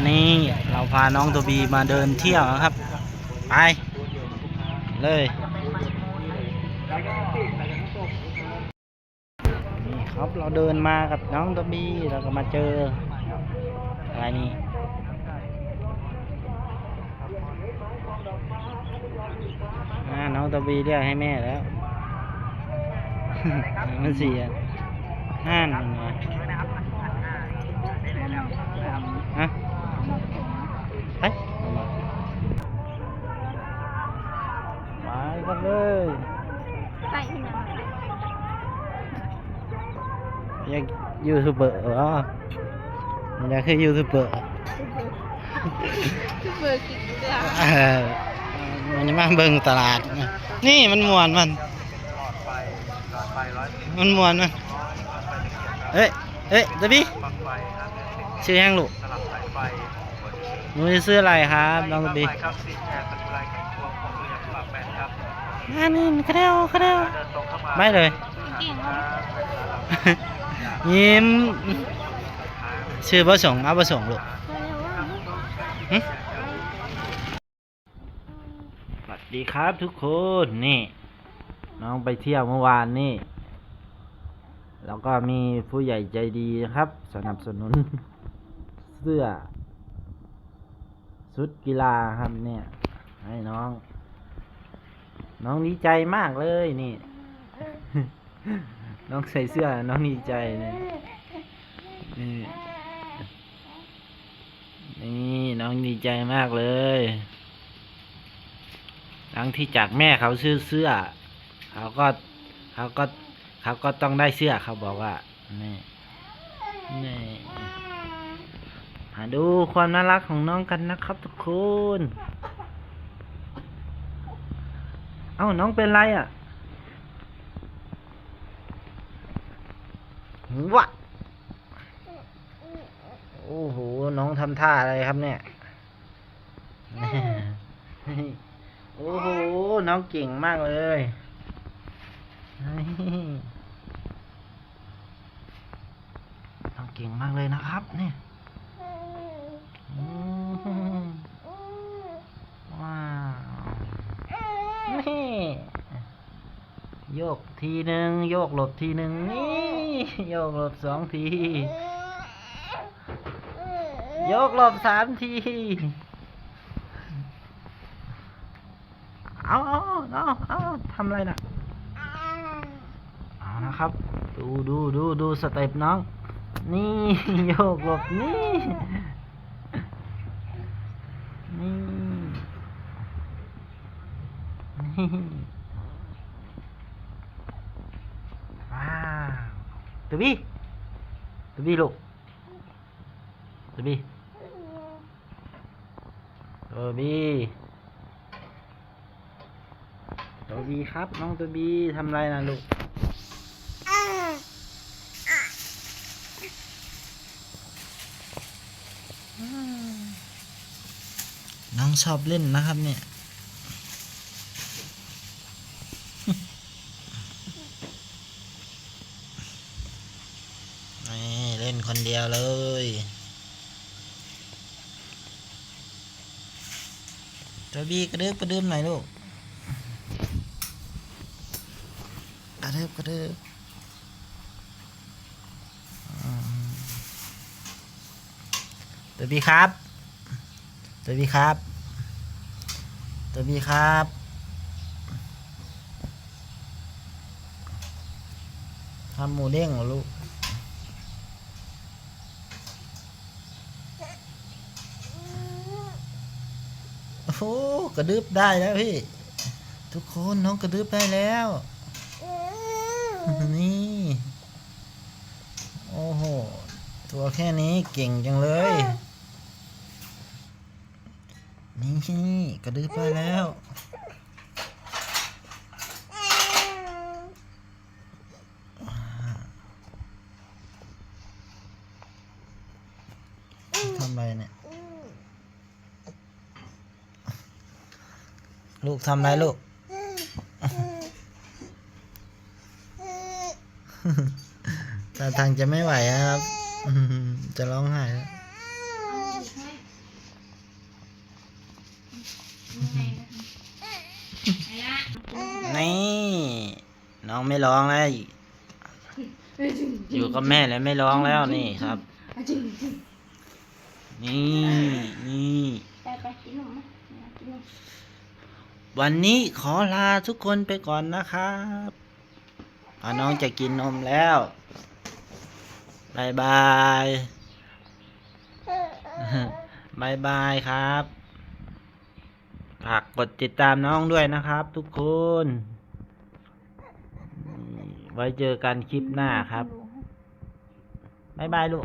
วันนี้เราพาน้องตัวบีมาเดินเที่ยวนะครับ ไป เลยนี่ครับเราเดินมากับน้องตัวบีเราก็มาเจอ อะไรนี่น้องตัวบีเรียกให้แม่แล้วมันเสียห้านนะไปไปกันเลย ใส่ที่ไหน อ ยากยูทูบเบอร์เหรออยากคือยูทูบเบอร์คือเบอร์กินเกลือเออมันจะมาเบิ่งตลาด นี่มันมวนมันมันมวนมันเอ้ยเอ้ยตะบี้ชื่อแห้งลูกหนูจะซื้ออะไรครับน้องตะบี้งานนี่กระเดวกระเดวไม่เลยเก่งมาก ยิ้มชื่อประสงค์เอาประสงค์ลูกสวัสดีครับทุกคนนี่ น้องไปเที่ยวเมื่อวานนี่ แล้วก็มีผู้ใหญ่ใจดีนะครับ สนับสนุน เสื้อชุดกีฬาครับเนี่ย ให้น้อง น้องดีใจมากเลยนี่ น้องใส่เสื้อ น้องดีใจเลยนี่นี่น้องดีใจมากเลย หลังที่จากแม่เขาซื้อเสื้อ เขาก็เขาก็เขาก็ต้องได้เสื้อเขาบอกว่า นี่นี่มาดูความน่ารักของน้องกันนะครับทุกคน เอ้าน้องเป็นไรอะ วะโอ้โห น้องทำท่าอะไรครับเนี่ย โอ้โห น้องเก่งมากเลยนี่น้องเก่งมากเลยนะครับ เนี่ยอืมว้าวนี่โยกทีหนึ่งโยกหลบทีหนึ่งนี่ โยกหลบสองที โยกหลบสามที เอาเอาเอาเอาทำอะไรน่ะเอานะครับ ดูดูดูดูสเต็ปน้อง นี่โยกหลบนี่นี่ นี่ ว้าว ตัวบี้ตัวบี้ลูกตัวบี้ตัวบี้ตัวบีครับ น้องตัวบีทำไรนะลูกน้องชอบเล่นนะครับเนี่ย นี่ เดียวเลยตัวบีกระดึบกระดึบหน่อยลูกกระดึบกระดึบอืมตัวบีครับ ตัวบีครับ ตัวบีครับทำหมูเด้งเหรอลูก โอ้โหกระดึบได้แล้วพี่ ทุกคนน้องกระดึบได้แล้ว นี่ โอ้โห ตัวแค่นี้เก่งจังเลย นี่กระดึบได้แล้วทำอะไรเนี่ย ลูกทำไรลูก ตาทางจะไม่ไหวครับ จะร้องไห้แล้วนี่ น้องไม่ร้องแล้ว อยู่กับแม่แล้วไม่ร้องแล้วนี่ครับ นี่ วันนี้ขอลาทุกคนไปก่อนนะครับพราะน้องจะกินนมแล้วบายบายบายบายครับฝากกดติดตามน้องด้วยนะครับ ทุกคน ไว้เจอกันคลิปหน้าครับบายบายลูก